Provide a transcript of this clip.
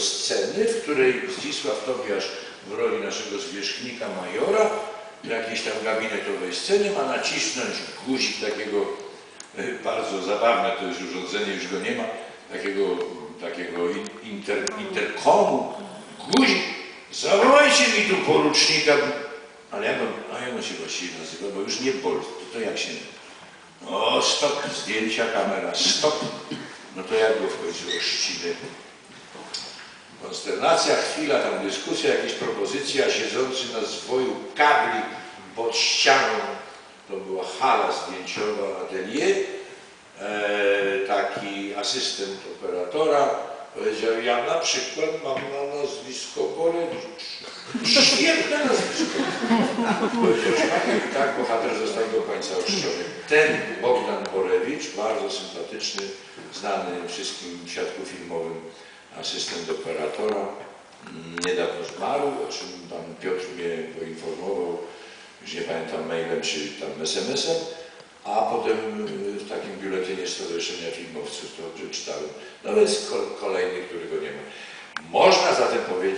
sceny, w której Zdzisław Tobiasz w roli naszego zwierzchnika majora jakiejś tam gabinetowej scenie ma nacisnąć guzik takiego e, bardzo zabawne to jest urządzenie, już go nie ma, takiego, takiego in- inter, interkomu, guzik, zawołajcie mi tu porucznika, ale jak on, a jak on się właściwie nazywa, bo już nie Bolt, to, to jak się o, stop, zdjęcia, kamera, stop. No to jak go w końcu? Konsternacja, chwila, tam dyskusja, jakieś propozycje, a siedzący na zwoju kabli pod ścianą, to była hala zdjęciowa, atelier, e, taki asystent operatora powiedział, ja na przykład mam na nazwisko Borewicz. Świetne nazwisko. Tak bohater został do końca oszczony. Ten Bogdan Borewicz, bardzo sympatyczny, znany wszystkim w świadku filmowym asystent operatora, mm, niedawno zmarł, o czym pan Piotr mnie poinformował, już nie pamiętam mailem czy tam SMS-em, a potem y, w takim biuletynie Stowarzyszenia Filmowców to przeczytałem. No więc ko- kolejny, którego nie ma. Można zatem powiedzieć,